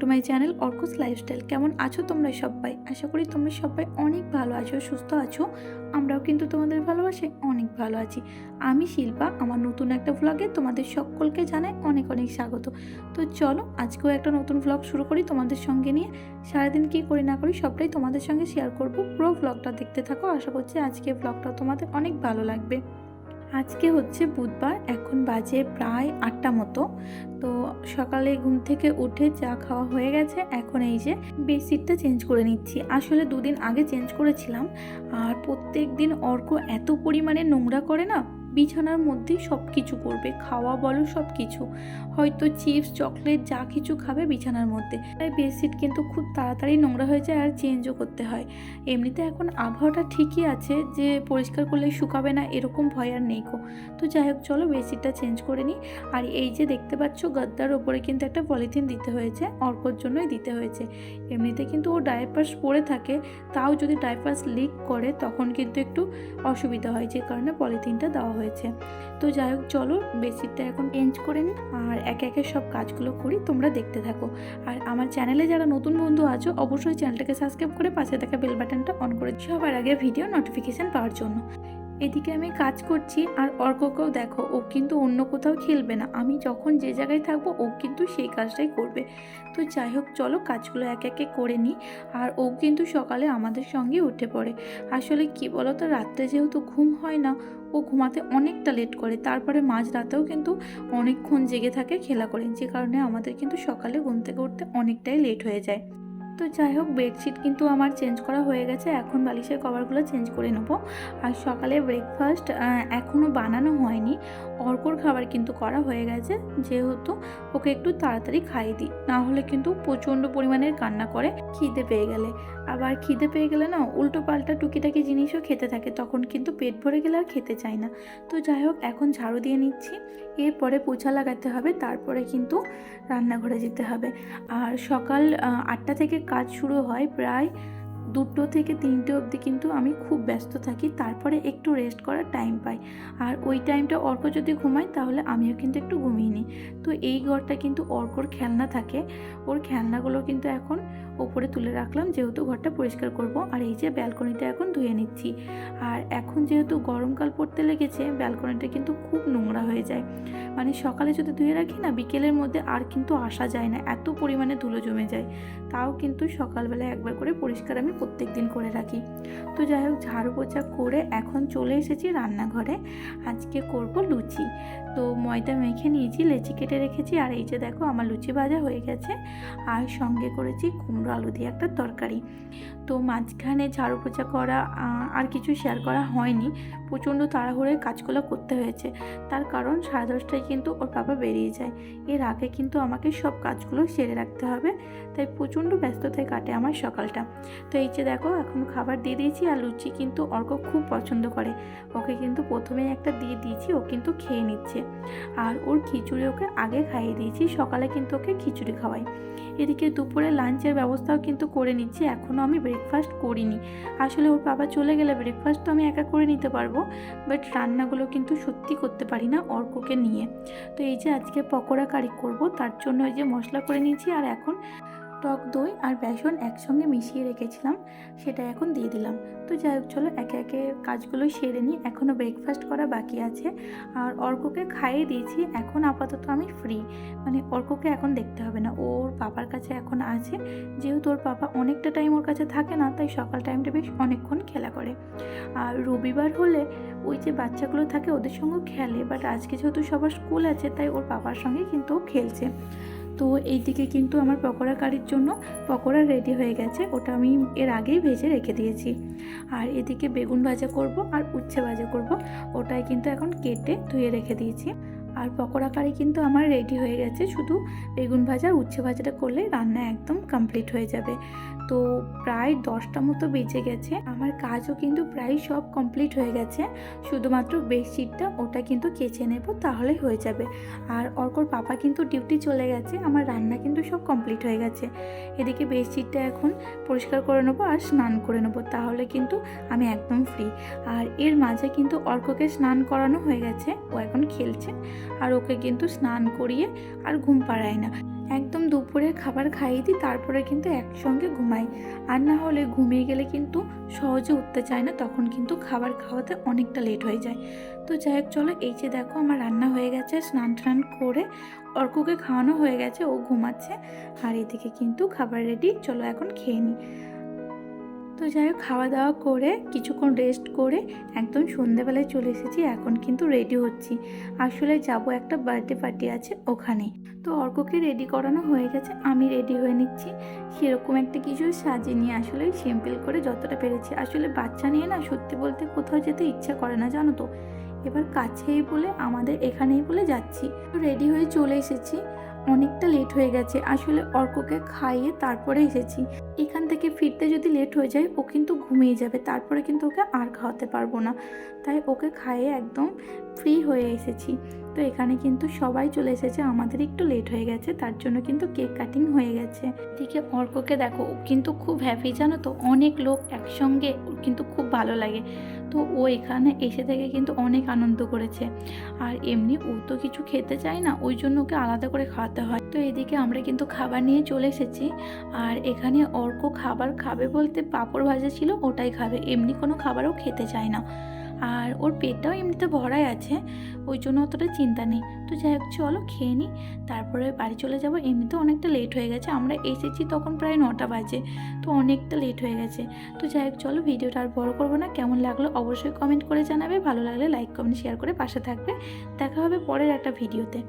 To my channel Arko's lifestyle. কেমন আছো তোমরা সবাই? আশা করি তোমরা সবাই অনেক ভালো আছো, সুস্থ আছো। আমরাও কিন্তু তোমাদের ভালোবাসে অনেক ভালো আছি। আমি শিল্পা, আমার নতুন একটা ভ্লগে তোমাদের সকলকে জানাই অনেক অনেক স্বাগত। তো চলো, আজকেও একটা নতুন ভ্লগ শুরু করি তোমাদের সঙ্গে নিয়ে। সারাদিন কী করি না করি সবটাই তোমাদের সঙ্গে শেয়ার করব। পুরো ভ্লগটা দেখতে থাকো। আশা করছি আজকে ভ্লগটা তোমাদের অনেক ভালো লাগবে। আজকে হচ্ছে বুধবার, এখন বাজে প্রায় আটটা মতো। তো সকালে ঘুম থেকে উঠে চা খাওয়া হয়ে গেছে। এখন এই যে বেডশিটটা চেঞ্জ করে নিচ্ছি। আসলে দুদিন আগে চেঞ্জ করেছিলাম। আর প্রত্যেক দিন অর্ক এত পরিমাণে নোংরা করে না বিছানার মধ্যেই সব কিছু করবে, খাওয়া বলো সব কিছু হয়তো চিপস, চকলেট, যা কিছু খাবে বিছানার মধ্যে। তাই বেডশিট কিন্তু খুব তাড়াতাড়ি নোংরা হয়ে যায় আর চেঞ্জও করতে হয়। এমনিতে এখন আবহাওয়াটা ঠিকই আছে যে পরিষ্কার করলে শুকাবে না, এরকম ভয় আর নেই গো। তো যাই হোক, চলো বেডশিটটা চেঞ্জ করে নিই। আর এই যে দেখতে পাচ্ছ, গদ্দার ওপরে কিন্তু একটা পলিথিন দিতে হয়েছে, অর্কর জন্যই দিতে হয়েছে। এমনিতে কিন্তু ও ডাইপার্স পরে থাকে, তাও যদি ডাইপার্স লিক করে, তখন কিন্তু একটু অসুবিধা হয়, যে কারণে পলিথিনটা দেওয়া হয়েছে। তো যাই হোক, চলো বেডশিটটা এখন চেঞ্জ করে নিই আর একে একে সব কাজগুলো করি, তোমরা দেখতে থাকো। আর আমার চ্যানেলে যারা নতুন বন্ধু আছো, অবশ্যই চ্যানেলটাকে সাবস্ক্রাইব করে পাশে থাকা বেল বাটনটা অন করে সবার আগে ভিডিও নোটিফিকেশান পাওয়ার জন্য। এদিকে আমি কাজ করছি আর অর্ককেও দেখো, ও কিন্তু অন্য কোথাও খেলবে না। আমি যখন যে জায়গায় থাকব, ও কিন্তু সেই কাজটাই করবে। তো যাই হোক, চলো কাজগুলো এক একে করে নিই। আর ও কিন্তু সকালে আমাদের সঙ্গে উঠে পড়ে। আসলে কি বলো তো রাত্রে যেহেতু ঘুম হয় না, ও ঘুমাতে অনেকটা লেট করে। তারপরে মাঝ রাতেও কিন্তু অনেকক্ষণ জেগে থাকে খেলা করে। যে কারণে আমাদের কিন্তু সকালে ঘুম থেকে উঠতে অনেকটাই লেট হয়ে যায়। তো যাই হোক, বেডশিট কিন্তু আমার চেঞ্জ করা হয়ে গেছে। এখন বালিশের কভারগুলো চেঞ্জ করে নেব। আর সকালে ব্রেকফাস্ট এখনও বানানো হয়নি। অর্কর খাবার কিন্তু করা হয়ে গেছে। যেহেতু ওকে একটু তাড়াতাড়ি খাইয়ে দিই, না হলে কিন্তু প্রচণ্ড পরিমাণের কান্না করে খিদে পেয়ে গেলে। আবার খিদে পেয়ে গেলে না উল্টো পাল্টা টুকিটাকি জিনিসও খেতে থাকে। তখন কিন্তু পেট ভরে গেলে আর খেতে চায় না। তো যাই হোক, এখন ঝাড়ু দিয়ে নিচ্ছি। এরপরে পোছা লাগাতে হবে, তারপরে কিন্তু রান্নাঘরে যেতে হবে। আর সকাল আটটা থেকে কাজ শুরু হয় প্রায় দুটো থেকে তিনটে অবধি কিন্তু আমি খুব ব্যস্ত থাকি, তারপরে একটু রেস্ট করার টাইম পাই। আর ওই টাইমটা অর্ক যদি ঘুমায়, তাহলে আমিও কিন্তু একটু ঘুমিয়ে নিই। তো এই ঘরটা কিন্তু অর্কর খেলনা থাকে। ওর খেলনাগুলো কিন্তু এখন ওপরে তুলে রাখলাম, যেহেতু ঘরটা পরিষ্কার করব। আর এই যে ব্যালকনিটা এখন ধুয়ে নিচ্ছি। আর এখন যেহেতু গরমকাল পড়তে লেগেছে ব্যালকনিটা কিন্তু খুব নোংরা হয়ে যায়। মানে সকালে যদি ধুয়ে রাখি না, বিকেলের মধ্যে আর কিন্তু আসা যায় না। এত পরিমাণে ধুলো জমে যায়। তাও কিন্তু সকালবেলা একবার করে পরিষ্কার আমি প্রত্যেক দিন করে রাখি। তো যাই হোক, ঝাড়ু পোচা করে এখন চলে এসেছি রান্নাঘরে। আজকে করব লুচি। তো ময়দা মেখে নিয়েছি, লেচি কেটে রেখেছি, আর এই যে দেখো আমার লুচি ভাজা হয়ে গেছে। আর সঙ্গে করেছি কুমড়ো আলু দিয়ে একটা তরকারি। তো মাঝখানে ঝাড়ু পোচা করা আর কিছু শেয়ার করা হয়নি। প্রচণ্ড তাড়াহুড়োয় কাজগুলো করতে হয়েছে। তার কারণ সাড়ে দশটায় কিন্তু ওর বাবা বেরিয়ে যায়। এর আগে কিন্তু আমাকে সব কাজগুলো সেরে রাখতে হবে, তাই প্রচণ্ড ব্যস্ততায় কাটে আমার সকালটা। তো এই যে দেখো, এখন খাবার দিয়ে দিয়েছি আর লুচি কিন্তু অর্ক খুব পছন্দ করে। ওকে কিন্তু প্রথমেই একটা দিয়ে দিয়েছি, ও কিন্তু খেয়ে নিচ্ছে। আর ওর খিচুড়ি ওকে আগে খাইয়ে দিয়েছি, সকালে কিন্তু ওকে খিচুড়ি খাওয়াই। এদিকে দুপুরে লাঞ্চের ব্যবস্থাও কিন্তু করে নিচ্ছি, এখনও আমি ব্রেকফাস্ট করিনি। আসলে ওর বাবা চলে গেলে ব্রেকফাস্ট তো আমি একা করে নিতে পারব বাট রান্নাগুলো কিন্তু সত্যি করতে পারি না অর্ককে নিয়ে। তো এই যে আজকে পকোড়া কারি করব, তার জন্য এই যে মশলা করে নিয়েছি, আর এখন টক দই আর বেসন একসঙ্গে মিশিয়ে রেখেছিলাম, সেটা এখন দিয়ে দিলাম। তো যাই হোক, চলো একে একে কাজগুলো সেরে নিই। এখনও ব্রেকফাস্ট করা বাকি আছে। আর অর্ককে খাইয়ে দিয়েছি। এখন আপাতত আমি ফ্রি মানে অর্ককে এখন দেখতে হবে না। ওর পাপার কাছে এখন আছে। যেহেতু ওর পাপা অনেকটা টাইম ওর কাছে থাকে না, তাই সকাল টাইমটা বেশ অনেকক্ষণ খেলা করে। আর রবিবার হলে ওই যে বাচ্চাগুলো থাকে, ওদের সঙ্গেও খেলে। বাট আজকে যেহেতু সবার স্কুল আছে, তাই ওর পাপার সঙ্গে কিন্তু খেলছে। তো এইদিকে কিন্তু আমার পকোড়া কারির জন্য পকোড়া রেডি হয়ে গেছে। ওটা আমি এর আগেই ভেজে রেখে দিয়েছি। আর এদিকে বেগুন ভাজা করব আর উচ্ছে ভাজা করব। ওটাই কিন্তু এখন কেটে ধুয়ে রেখে দিয়েছি। আর পকোড়া কারি কিন্তু আমার রেডি হয়ে গেছে। শুধু বেগুন ভাজা উচ্ছে ভাজাটা করলে রান্না একদম কমপ্লিট হয়ে যাবে। তো প্রায় দশটা মতো বেঁচে গেছে। আমার কাজও কিন্তু প্রায় সব কমপ্লিট হয়ে গেছে। শুধুমাত্র বেডশিটটা ওটা কিন্তু কেচে নেব, তাহলে হয়ে যাবে। আর অর্কর পাপা কিন্তু ডিউটি চলে গেছে, আমার রান্না কিন্তু সব কমপ্লিট হয়ে গেছে। এদিকে বেডশিটটা এখন পরিষ্কার করে নেব আর স্নান করে নেব, তাহলে কিন্তু আমি একদম ফ্রি আর এর মাঝে কিন্তু অর্ককে স্নান করানো হয়ে গেছে, ও এখন খেলছে। আর ওকে কিন্তু স্নান করিয়ে আর ঘুম পাড়ায় না। একদম দুপুরে খাবার খাইয়ে দিই, তারপরে কিন্তু একসঙ্গে ঘুমাই। আর না হলে ঘুমিয়ে গেলে কিন্তু সহজে উঠতে চায় না, তখন কিন্তু খাবার খাওয়াতে অনেকটা লেট হয়ে যায়। তো যাই হোক, চলো এই যে দেখো আমার রান্না হয়ে গেছে, স্নান টান করে অর্ককে খাওয়ানো হয়ে গেছে, ও ঘুমাচ্ছে। আর এদিকে কিন্তু খাবার রেডি চলো এখন খেয়ে নিই তো যাই হোক, খাওয়া দাওয়া করে কিছুক্ষণ রেস্ট করে একদম সন্ধেবেলায় চলে এসেছি, এখন কিন্তু রেডি হচ্ছি। আসলে যাব একটা বার্থডে পার্টি আছে ওখানে। তো অর্ককে রেডি করানো হয়ে গেছে, আমি রেডি হয়ে নিচ্ছি। সেরকম একটা কিছু সাজিয়ে নিয়ে আসলে সিম্পল করে যতটা পেরেছি। আসলে বাচ্চা নিয়ে না সত্যি বলতে কোথাও যেতে ইচ্ছা করে না, জানো তো? এবার কাছেই বলে, আমাদের এখানেই বলে যাচ্ছি। তো রেডি হয়ে চলে এসেছি। অনেকটা লেট হয়ে গেছে। আসলে অর্ককে খাইয়ে তারপরে এসেছি। এখান থেকে ফিরতে যদি লেট হয়ে যায়, ও কিন্তু ঘুমিয়ে যাবে। তারপরে কিন্তু ওকে আর খাওয়াতে পারব না। তাই ওকে খাইয়ে একদম ফ্রি হয়ে এসেছি। তো এখানে কিন্তু সবাই চলে এসেছে। আমাদের একটু লেট হয়ে গেছে। তার জন্য কিন্তু কেক কাটিং হয়ে গেছে। এদিকে অর্ককে দেখো, ও কিন্তু খুব হ্যাপি জানো তো? অনেক লোক একসঙ্গে, ওর কিন্তু খুব ভালো লাগে। তো ও এখানে এসে থেকে কিন্তু অনেক আনন্দ করেছে। আর এমনি ও তো কিছু খেতে চায় না, ওই জন্য ওকে আলাদা করে খাওয়াতে হয়। তো এদিকে আমরা কিন্তু খাবার নিয়ে চলে এসেছি। আর এখানে অর্ক খাবার খাবে বলতে পাঁপড় ভাজা ছিল, ওটাই খাবে। এমনি কোনো খাবারও খেতে চায় না। আর ওর পেটটাও এমনিতে ভরাই আছে, ওই জন্য অতটা চিন্তা নেই। তো যাই হোক, চলো খেয়ে নিই তারপরে বাড়ি চলে যাব। এমনিতে অনেকটা লেট হয়ে গেছে। আমরা এসেছি তখন প্রায় নটা বাজে, তো অনেকটা লেট হয়ে গেছে। তো যাই হোক, চলো ভিডিওটা আর বড়ো করব না। কেমন লাগল অবশ্যই কমেন্ট করে জানাবে। ভালো লাগলে লাইক কমেন্ট শেয়ার করে পাশে থাকবে। দেখা হবে পরের একটা ভিডিওতে